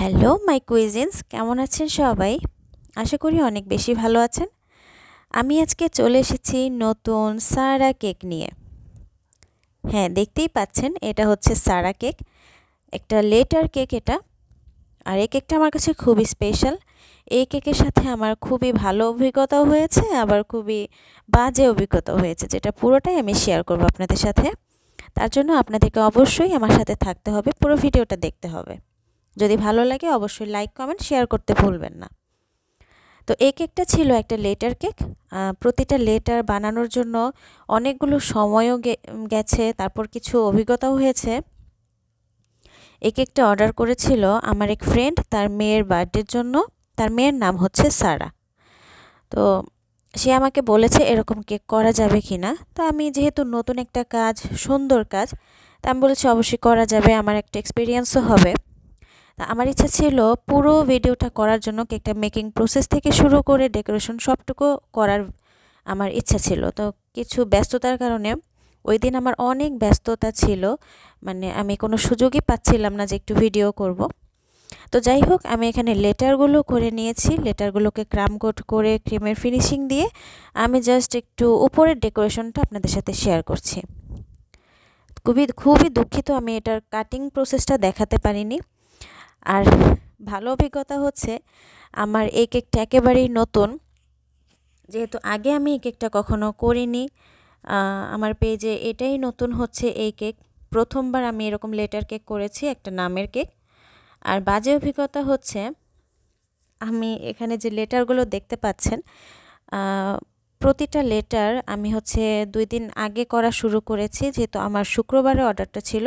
Hello my কুইজিন্স কেমন আছেন সবাই? আশা করি অনেক বেশি ভালো আছেন। আমি আজকে চলে এসেছি নতুন সারা কেক নিয়ে। হ্যাঁ দেখতেই পাচ্ছেন, এটা হচ্ছে সারা কেক। একটা লেটার কেক এটা। আর এই কেকটা আমার কাছে খুবই স্পেশাল এই কেকের সাথে আমার খুবই ভালো অভিজ্ঞতাও হয়েছে, আবার খুবই বাজে অভিজ্ঞতাও হয়েছে, যেটা পুরোটাই আমি শেয়ার করব আপনাদের সাথে। তার জন্য আপনাদেরকে অবশ্যই আমার সাথে থাকতে হবে, পুরো ভিডিওটা দেখতে হবে। যদি ভালো লাগে অবশ্যই লাইক, কমেন্ট, শেয়ার করতে ভুলবেন না। তো এই কেকটা ছিল একটা লেটার কেক। প্রতিটা লেটার বানানোর জন্য অনেকগুলো সময়ও গেছে, তারপর কিছু অভিজ্ঞতাও হয়েছে। এই কেকটা অর্ডার করেছিল আমার এক ফ্রেন্ড, তার মেয়ের বার্থডের জন্য। তার মেয়ের নাম হচ্ছে সারা। তো সে আমাকে বলেছে, এরকম কেক করা যাবে কি না? তো আমি যেহেতু নতুন একটা কাজ, সুন্দর কাজ, তা আমি বলেছি, অবশ্যই করা যাবে, আমার একটা এক্সপিরিয়েন্সও হবে। তা আমার ইচ্ছা ছিল পুরো ভিডিওটা করার জন্য কেকটা মেকিং প্রসেস থেকে শুরু করে ডেকোরেশন সবটুকু করার আমার ইচ্ছা ছিল। তো কিছু ব্যস্ততার কারণে ওই দিন আমার অনেক ব্যস্ততা ছিল। মানে আমি কোনো সুযোগই পাচ্ছিলাম না যে একটু ভিডিও করব। তো যাই হোক, আমি এখানে লেটারগুলো করে নিয়েছি। লেটারগুলোকে ক্রাম কোট করে ক্রিমের ফিনিশিং দিয়ে আমি জাস্ট একটু উপরের ডেকোরেশনটা আপনাদের সাথে শেয়ার করছি। খুবই খুবই দুঃখিত আমি এটার কাটিং প্রসেসটা দেখাতে পারিনি। আর ভালো অভিজ্ঞতা হচ্ছে আমার এই কেকটা একেবারেই নতুন। যেহেতু আগে আমি এই কেকটা কখনো করিনি আমার পেজে এটাই নতুন হচ্ছে এই কেক। প্রথমবার আমি এরকম লেটার কেক করেছি, একটা নামের কেক। আর বাজে অভিজ্ঞতা হচ্ছে, আমি এখানে যে লেটারগুলো দেখতে পাচ্ছেন প্রতিটা লেটার আমি হচ্ছে দুই দিন আগে করা শুরু করেছি, যেহেতু আমার শুক্রবারে অর্ডারটা ছিল।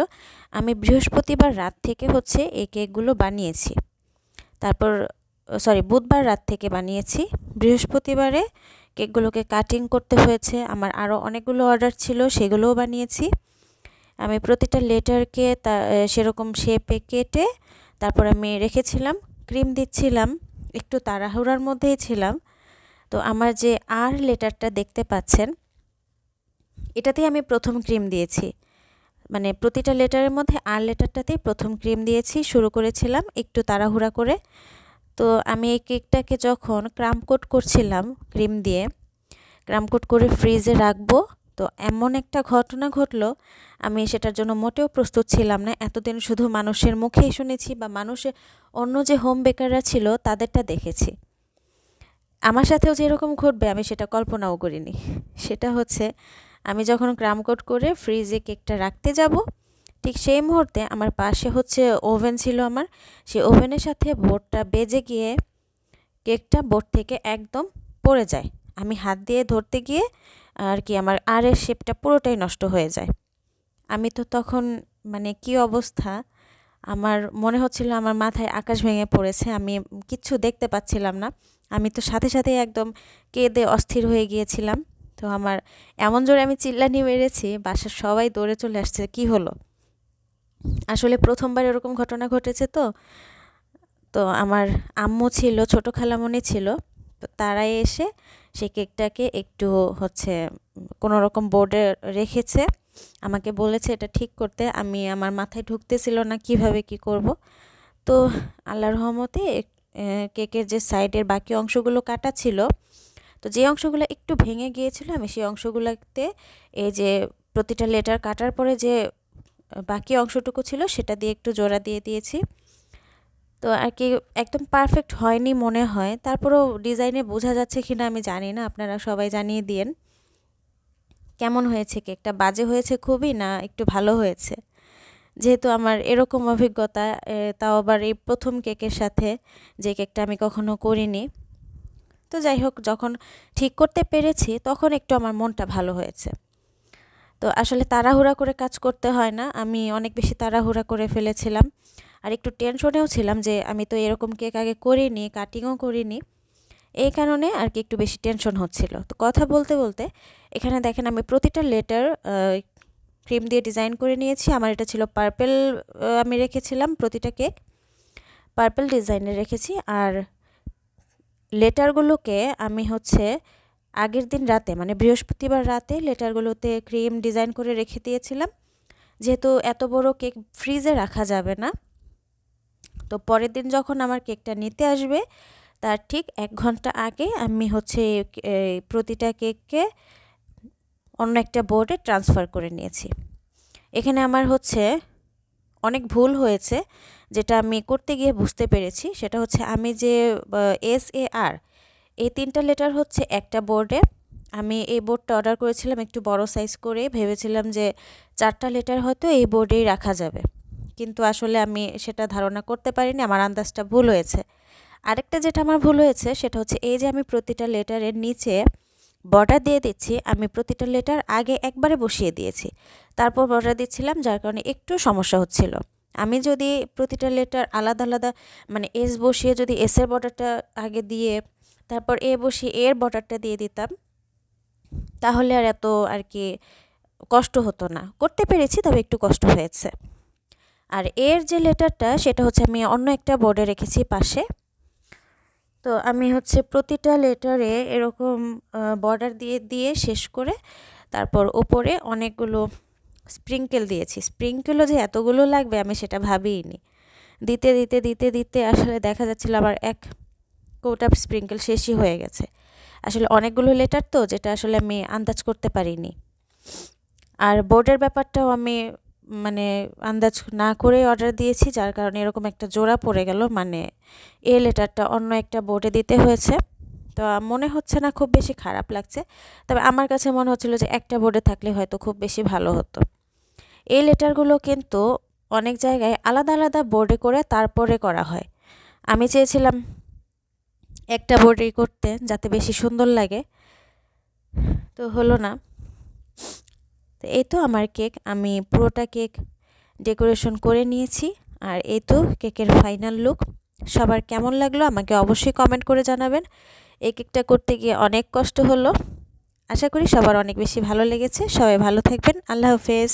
আমি বৃহস্পতিবার রাত থেকে হচ্ছে এই কেকগুলো বানিয়েছি। তারপর সরি বুধবার রাত থেকে বানিয়েছি। বৃহস্পতিবারে কেকগুলোকে কাটিং করতে হয়েছে। আমার আরও অনেকগুলো অর্ডার ছিল, সেগুলোও বানিয়েছি। আমি প্রতিটা লেটারকে তা সেরকম শেপে কেটে তারপর আমি রেখেছিলাম ক্রিম দিচ্ছিলাম, একটু তাড়াহুড়ার মধ্যেই ছিলাম। তো আমার যে আর লেটারটা দেখতে পাচ্ছেন, এটাতেই আমি প্রথম ক্রিম দিয়েছি। মানে প্রতিটা লেটারের মধ্যে আর লেটারটাতেই প্রথম ক্রিম দিয়েছি, শুরু করেছিলাম একটু তাড়াহুড়া করে। তো আমি এই কেকটাকে যখন ক্রামকোট করছিলাম ক্রিম দিয়ে ক্রামকোট করে ফ্রিজে রাখব, তো এমন একটা ঘটনা ঘটলো, আমি সেটার জন্য মোটেও প্রস্তুত ছিলাম না। এতদিন শুধু মানুষের মুখেই শুনেছি বা মানুষের অন্য যে হোম বেকাররা ছিল, তাদেরটা দেখেছি। আমার সাথেও যেরকম ঘটবে, আমি সেটা কল্পনাও করিনি। সেটা হচ্ছে, আমি যখন ক্রামকোট করে ফ্রিজে কেকটা রাখতে যাব, ঠিক সেই মুহূর্তে আমার পাশে হচ্ছে ওভেন ছিল আমার, সেই ওভেনের সাথে বোর্ডটা বেজে গিয়ে কেকটা বোর্ড থেকে একদম পড়ে যায়। আমি হাত দিয়ে ধরতে গিয়ে আর কি আমার আরের শেপটা পুরোটাই নষ্ট হয়ে যায়। আমি তো তখন মানে কি অবস্থা, আমার মনে হচ্ছিল আমার মাথায় আকাশ ভেঙে পড়েছে, আমি কিচ্ছু দেখতে পাচ্ছিলাম না। আমি তো সাথে সাথে একদম কেঁদে অস্থির হয়ে গিয়েছিলাম। তো আমার এমন জোরে আমি চিল্লানি মেরেছি, বাসার সবাই দৌড়ে চলে আসছে, কি হলো? আসলে প্রথমবার এরকম ঘটনা ঘটেছে তো। তো আমার আম্মু ছিল, ছোটো খালামণি ছিল। তারাই এসে সে কেকটাকে একটু হচ্ছে কোনো রকম বোর্ডে রেখেছে। আমাকে বলেছে, এটা ঠিক করতে, আমি আমার মাথায় ঢুকতেছিল না, কীভাবে কি করব? তো আল্লাহর রহমতে কেকের যে সাইডের বাকি অংশগুলো কাটা ছিল, তো যে অংশগুলো একটু ভেঙে গিয়েছিল, আমি সেই অংশগুলোতে এই যে প্রতিটা লেটার কাটার পরে যে বাকি অংশটুকু ছিল, সেটা দিয়ে একটু জোড়া দিয়ে দিয়েছি। তো আর কি একদম পারফেক্ট হয়নি মনে হয়। তারপরেও ডিজাইনে বোঝা যাচ্ছে কি না আমি জানি না, আপনারা সবাই জানিয়ে দিন কেমন হয়েছে? কেকটা বাজে হয়েছে খুবই না একটু ভালো হয়েছে? যেহেতু আমার এরকম অভিজ্ঞতা তাও আবার এই প্রথম কেকের সাথে যে কেকটা আমি কখনো করিনি। তো যাই হোক, যখন ঠিক করতে পেরেছি, তখন একটু আমার মনটা ভালো হয়েছে। তো আসলে তাড়াহুড়া করে কাজ করতে হয় না, আমি অনেক বেশি তাড়াহুড়া করে ফেলেছিলাম। আর একটু টেনশনেও ছিলাম যে আমি তো এরকম কেক আগে করিনি, কাটিংও করিনি। এই কারণে আর কি একটু বেশি টেনশন হচ্ছিল। তো কথা বলতে বলতে, এখানে দেখেন আমি প্রতিটা লেটার ক্রিম দিয়ে ডিজাইন করে নিয়েছি। আমার এটা ছিল পার্পেল আমি রেখেছিলাম প্রতিটা কেক। পার্পেল ডিজাইনে রেখেছি। আর লেটারগুলোকে আমি হচ্ছে আগের দিন রাতে মানে বৃহস্পতিবার রাতে লেটারগুলোতে ক্রিম ডিজাইন করে রেখে দিয়েছিলাম। যেহেতু এত বড় কেক ফ্রিজে রাখা যাবে না, তো পরের দিন যখন আমার কেকটা নিতে আসবে, তার ঠিক এক ঘণ্টা আগে আমি হচ্ছে প্রতিটা কেককে অন্য একটা বোর্ডে ট্রান্সফার করে নিয়েছি। এখানে আমার হচ্ছে অনেক ভুল হয়েছে, যেটা আমি করতে গিয়ে বুঝতে পেরেছি। সেটা হচ্ছে আমি যে এস এ আর এই তিনটা লেটার হচ্ছে একটা বোর্ডে আমি এই বোর্ডটা অর্ডার করেছিলাম একটু বড় সাইজ করে। ভেবেছিলাম যে চারটা লেটার হয়তো এই বোর্ডেই রাখা যাবে। কিন্তু আসলে আমি সেটা ধারণা করতে পারিনি, আমার আন্দাজটা ভুল হয়েছে। আরেকটা যেটা আমার ভুল হয়েছে, সেটা হচ্ছে এই যে আমি প্রতিটা লেটারের নিচে বর্ডার দিয়ে দিচ্ছি, আমি প্রতিটা লেটার আগে একবারে বসিয়ে দিয়েছি। তারপর বর্ডার দিচ্ছিলাম, যার কারণে একটু সমস্যা হচ্ছিল। আমি যদি প্রতিটা লেটার আলাদা আলাদা মানে এস বসিয়ে যদি এসের বর্ডারটা আগে দিয়ে, তারপর এ বসিয়ে এর বর্ডারটা দিয়ে দিতাম, তাহলে আর এত আর কি কষ্ট হতো না। করতে পেরেছি, তবে একটু কষ্ট হয়েছে। আর এর যে লেটারটা, সেটা হচ্ছে আমি অন্য একটা বোর্ডে রেখেছি পাশে। তো আমি হচ্ছে প্রতিটা লেটারে এরকম বর্ডার দিয়ে দিয়ে শেষ করে তারপর ওপরে অনেকগুলো স্প্রিঙ্কেল দিয়েছি। স্প্রিঙ্কেলও যে এতগুলো লাগবে আমি সেটা ভাবিনি দিতে দিতে দিতে দিতে আসলে দেখা যাচ্ছিল আবার এক কৌটা স্প্রিঙ্কেল শেষই হয়ে গেছে। আসলে অনেকগুলো লেটার তো যেটা আসলে আমি আন্দাজ করতে পারিনি। আর বোর্ডের ব্যাপারটাও আমি মানে আন্দাজ না করে অর্ডার দিয়েছি, যার কারণে এরকম একটা জোড়া পড়ে গেল। মানে এ লেটারটা অন্য একটা বোর্ডে দিতে হয়েছে। তো মনে হচ্ছে না খুব বেশি খারাপ লাগছে। তবে আমার কাছে মনে হচ্ছিল যে একটা বোর্ডে থাকলে হয়তো খুব বেশি ভালো হতো। এই লেটারগুলো কিন্তু অনেক জায়গায় আলাদা আলাদা বোর্ডে করে তারপরে করা হয়। আমি চেয়েছিলাম একটা বোর্ডেই করতে, যাতে বেশি সুন্দর লাগে। তো হলো না। তো এই তো আমার কেক, আমি পুরোটা কেক ডেকোরেশন করে নিয়েছি। আর এই তো কেকের ফাইনাল লুক। সবার কেমন লাগল আমাকে অবশ্যই কমেন্ট করে জানাবেন। এই কেকটা করতে গিয়ে অনেক কষ্ট হলো। আশা করি সবার অনেক বেশি ভালো লেগেছে। সবাই ভালো থাকবেন। আল্লাহ হাফেজ।